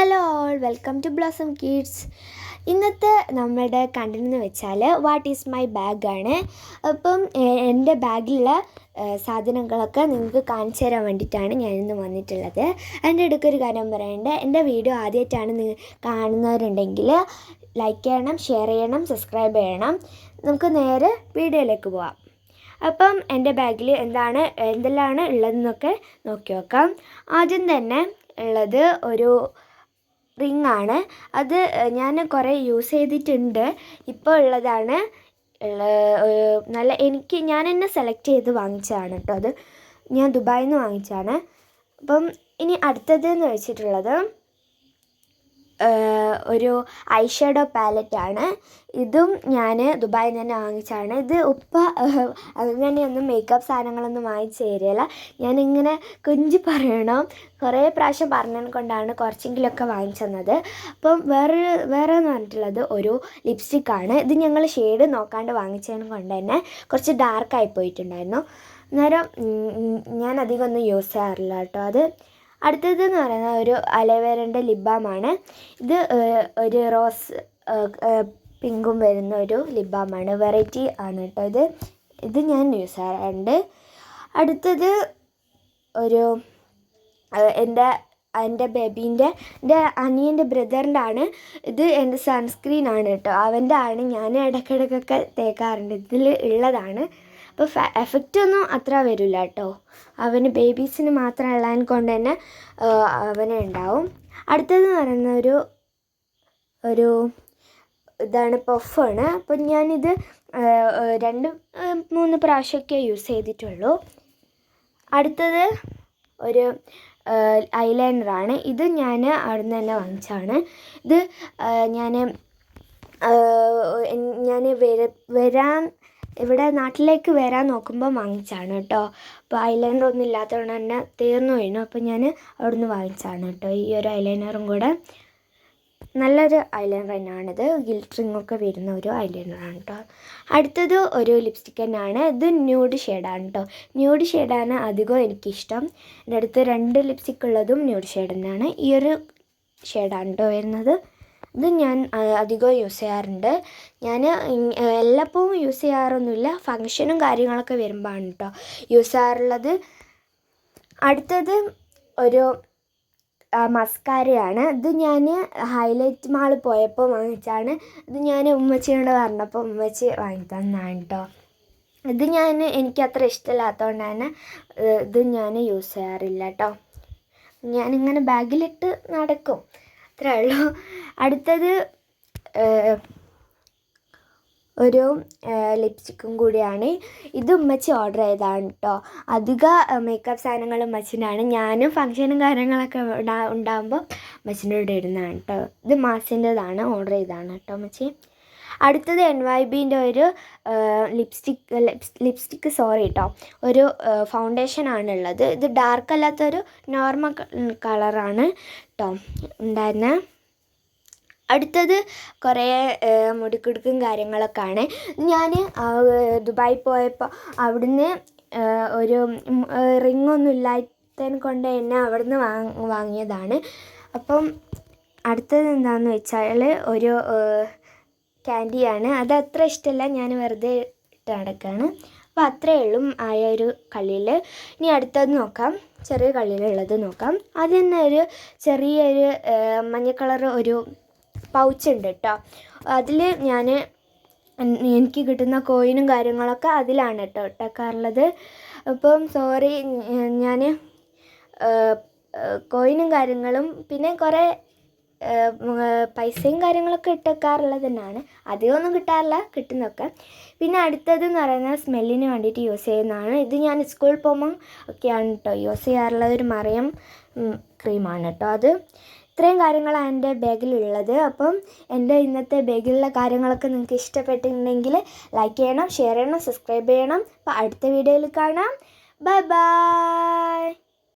Hello all welcome to Blossom Kids. ഇന്നത്തെ നമ്മുടെ content എന്ന് വെച്ചാൽ വാട്ട് ഈസ് മൈ ബാഗാണ്. അപ്പം എന്റെ ബാഗിലുള്ള സാധനങ്ങളൊക്കെ നിങ്ങൾക്ക് കാണിച്ചു തരാൻ വേണ്ടിയിട്ടാണ് ഞാൻ ഇന്ന് വന്നിട്ടുള്ളത്. എന്റെ അടുക്ക ഒരു കാര്യം പറയേണ്ടത് എന്റെ വീഡിയോ ആദ്യമായിട്ടാണ് നിങ്ങൾ കാണുന്നവരുണ്ടെങ്കിൽ ലൈക്ക് ചെയ്യണം ഷെയർ ചെയ്യണം സബ്സ്ക്രൈബ് ചെയ്യണം. നമുക്ക് നേരെ വീഡിയോയിലേക്ക് പോവാം. അപ്പം എന്റെ ബാഗിൽ എന്താണ് എന്തെല്ലാമാണ് ഉള്ളതെന്നൊക്കെ നോക്കി നോക്കാം. ആദ്യം തന്നെ ഉള്ളത് ഒരു റിംഗ് ആണ് അത് ഞാൻ കുറേ യൂസ് ചെയ്തിട്ടുണ്ട്. ഇപ്പോൾ ഉള്ളതാണ് നല്ല എനിക്ക് ഞാൻ എന്നെ സെലക്ട് ചെയ്ത് വാങ്ങിച്ചതാണ് കേട്ടോ. അത് ഞാൻ ദുബായിൽ നിന്ന് വാങ്ങിച്ചതാണ്. അപ്പം ഇനി അടുത്തതെന്ന് വെച്ചിട്ടുള്ളത് ഒരു ഐഷാഡോ ഷാഡോ പാലറ്റാണ്. ഇതും ഞാൻ ദുബായിൽ നിന്ന് തന്നെ വാങ്ങിച്ചതാണ്. ഇത് ഉപ്പ അങ്ങനെ അങ്ങനെയൊന്നും മേക്കപ്പ് സാധനങ്ങളൊന്നും വാങ്ങിച്ച് തരില്ല ഞാനിങ്ങനെ കുഞ്ചി പറയണം. കുറേ പ്രാവശ്യം പറഞ്ഞത് കൊണ്ടാണ് കുറച്ചെങ്കിലുമൊക്കെ വാങ്ങിച്ചു തന്നത്. അപ്പം വേറൊരു വേറെ എന്ന് പറഞ്ഞിട്ടുള്ളത് ഒരു ലിപ്സ്റ്റിക്കാണ്. ഇത് ഞങ്ങൾ ഷെയ്ഡ് നോക്കാണ്ട് വാങ്ങിച്ചതിന് കൊണ്ട് തന്നെ കുറച്ച് ഡാർക്കായി പോയിട്ടുണ്ടായിരുന്നു. അന്നേരം ഞാൻ അധികം ഒന്നും യൂസ് ചെയ്യാറില്ല കേട്ടോ. അത് അടുത്തത് എന്ന് പറയുന്നത് ഒരു അലവേരന്റെ ലിബാമാണ്. ഇത് ഒരു റോസ് പിങ്കും വരുന്ന ഒരു ലിബാമാണ്. വെറൈറ്റി ആണ് കേട്ടോ ഇത്. ഇത് ഞാൻ യൂസ് ചെയ്യാറുണ്ട്. അടുത്തത് ഒരു എന്റെ എന്റെ ബേബീന്റെ എന്റെ അനിയന്റെ ബ്രദറിന്റെ ആണ് ഇത് എന്റെ സൺസ്ക്രീൻ ആണ് കേട്ടോ. അവന്റെ ആണ് ഞാൻ ഇടയ്ക്കിടയ്ക്കൊക്കെ തേക്കാറുണ്ട്. ഇതിൽ ഉള്ളതാണ്. അപ്പോൾ എഫക്റ്റ് ഒന്നും അത്ര വരില്ല കേട്ടോ അവന് ബേബീസിന് മാത്രം എല്ലാം കൊണ്ട് തന്നെ അവനെ ഉണ്ടാവും. അടുത്തതെന്ന് പറയുന്ന ഒരു ഒരു ഇതാണ് പഫാണ് അപ്പം ഞാനിത് രണ്ട് മൂന്ന് പ്രാവശ്യമൊക്കെ യൂസ് ചെയ്തിട്ടുള്ളൂ. അടുത്തത് ഒരു ഐലൈനറാണ് ഇത് ഞാൻ അവിടെ നിന്ന് തന്നെ വാങ്ങിച്ചാണ് ഇത് ഞാൻ ഞാൻ വര വരാൻ ഇവിടെ നാട്ടിലേക്ക് വരാൻ നോക്കുമ്പോൾ വാങ്ങിച്ചാണ് കേട്ടോ. അപ്പോൾ ഐലൈനർ ഒന്നും ഇല്ലാത്തതുകൊണ്ട് തന്നെ തീർന്നു കഴിഞ്ഞു അപ്പോൾ ഞാൻ അവിടെ നിന്ന് വാങ്ങിച്ചാണ് കേട്ടോ. ഈ ഒരു ഐലൈനറും കൂടെ നല്ലൊരു ഐലൈനർ തന്നെയാണിത്. ഗിൽട്രിങ് ഒക്കെ വരുന്ന ഒരു ഐലൈനറാണ് കേട്ടോ. അടുത്തത് ഒരു ലിപ്സ്റ്റിക് തന്നെയാണ്. ഇത് ന്യൂഡ് ഷെയ്ഡാണ് കേട്ടോ. ന്യൂഡ് ഷെയ്ഡാണ് അധികം എനിക്കിഷ്ടം. എന്റെ അടുത്ത് രണ്ട് ലിപ്സ്റ്റിക് ഉള്ളതും ന്യൂഡ് ഷെയ്ഡ് തന്നെയാണ്. ഈ ഒരു ഷെയ്ഡാണ് കേട്ടോ വരുന്നത്. ഇത് ഞാൻ അധികവും അധികം യൂസ് ചെയ്യാറുണ്ട്. ഞാൻ എല്ലപ്പോഴും യൂസ് ചെയ്യാറൊന്നുമില്ല. ഫങ്ഷനും കാര്യങ്ങളൊക്കെ വരുമ്പോഴാണ് കേട്ടോ യൂസ് ചെയ്യാറുള്ളത്. അടുത്തത് ഒരു മസ്കാരയാണ്. ഇത് ഞാൻ ഹൈലൈറ്റ് മാൾ പോയപ്പോൾ വാങ്ങിച്ചാണ് ഇത് ഞാൻ ഉമ്മച്ചിയോട് പറഞ്ഞപ്പോൾ ഉമ്മച്ചി വാങ്ങി തന്നാണ് കേട്ടോ ഇത് ഞാൻ എനിക്ക് അത്ര ഇഷ്ടമില്ലാത്തതുകൊണ്ട് തന്നെ ഇത് ഞാൻ യൂസ് ചെയ്യാറില്ല കേട്ടോ ഞാനിങ്ങനെ ബാഗിലിട്ട് നടക്കും. അത്രേ ഉള്ളൂ. അടുത്തത് ഒരു ലിപ്സ്റ്റിക്കും കൂടിയാണ്. ഇത് ഉമ്മച്ചി ഓർഡർ ചെയ്തതാണ് കേട്ടോ അധിക മേക്കപ്പ് സാധനങ്ങൾ ഉമ്മച്ചിനാണ്. ഞാനും ഫങ്ഷനും കാര്യങ്ങളൊക്കെ ഉണ്ടാ- ഉണ്ടാകുമ്പോൾ ഉമ്മച്ചിന്റെ കൂടെ ഇടുന്നതാണ് കേട്ടോ ഇത് മാസിന്റെതാണ് ഓർഡർ ചെയ്തതാണ് കേട്ടോ ഉമ്മച്ചി. അടുത്തത് എൻ വൈ ബിന്റെ ഒരു ലിപ്സ്റ്റിക് ലിപ്സ്റ്റിക്ക് സോറി കേട്ടോ ഒരു ഫൗണ്ടേഷൻ ആണുള്ളത് ഇത് ഡാർക്ക് അല്ലാത്തൊരു നോർമൽ കളറാണ് കേട്ടോ ഉണ്ടായിരുന്നത് അടുത്തത് കുറേ മുടിക്കുടുക്കും കാര്യങ്ങളൊക്കെ ആണ് ഞാൻ ദുബായി പോയപ്പോൾ അവിടുന്ന് ഒരു റിങ്ങൊന്നും ഇല്ലാത്തതിനെ കൊണ്ട് തന്നെ അവിടുന്ന് വാങ് വാങ്ങിയതാണ്. അപ്പം അടുത്തത് എന്താണെന്ന് വെച്ചാൽ ഒരു ക്യാൻഡിയാണ്. അത് അത്ര ഇഷ്ടമല്ല ഞാൻ വെറുതെ ഇട്ട് നടക്കുകയാണ് അപ്പോൾ അത്രയേ ഉള്ളൂ ആയ ഒരു കള്ളിയിൽ ഇനി അടുത്തത് നോക്കാം. ചെറിയ കള്ളിയിലുള്ളത് നോക്കാം. അത് തന്നെ ഒരു ചെറിയൊരു മഞ്ഞ കളർ ഒരു പൗച്ച് ഉണ്ട് കേട്ടോ അതിൽ ഞാൻ എനിക്ക് കിട്ടുന്ന കോയിനും കാര്യങ്ങളൊക്കെ അതിലാണ് കേട്ടോ ഇട്ടേക്കാറുള്ളത്. അപ്പം സോറി ഞാൻ കോയിനും കാര്യങ്ങളും പിന്നെ കുറേ പൈസയും കാര്യങ്ങളൊക്കെ ഇട്ടേക്കാറുള്ളത് തന്നെയാണ് അധികമൊന്നും കിട്ടാറില്ല കിട്ടുന്നൊക്കെ. പിന്നെ അടുത്തത് എന്ന് പറയുന്നത് സ്മെല്ലിന് വേണ്ടിയിട്ട് യൂസ് ചെയ്യുന്നതാണ്. ഇത് ഞാൻ സ്കൂളിൽ പോകുമ്പം ഒക്കെയാണ് കേട്ടോ യൂസ് ചെയ്യാറുള്ളത്. ഒരു മറിയം ക്രീമാണ് കേട്ടോ അത്. ഇത്രയും കാര്യങ്ങളാണ് എന്റെ ബാഗിലുള്ളത്. അപ്പം എന്റെ ഇന്നത്തെ ബാഗിലുള്ള കാര്യങ്ങളൊക്കെ നിങ്ങൾക്ക് ഇഷ്ടപ്പെട്ടിട്ടുണ്ടെങ്കിൽ ലൈക്ക് ചെയ്യണം ഷെയർ ചെയ്യണം സബ്സ്ക്രൈബ് ചെയ്യണം. അപ്പോൾ അടുത്ത വീഡിയോയിൽ കാണാം. Bye bye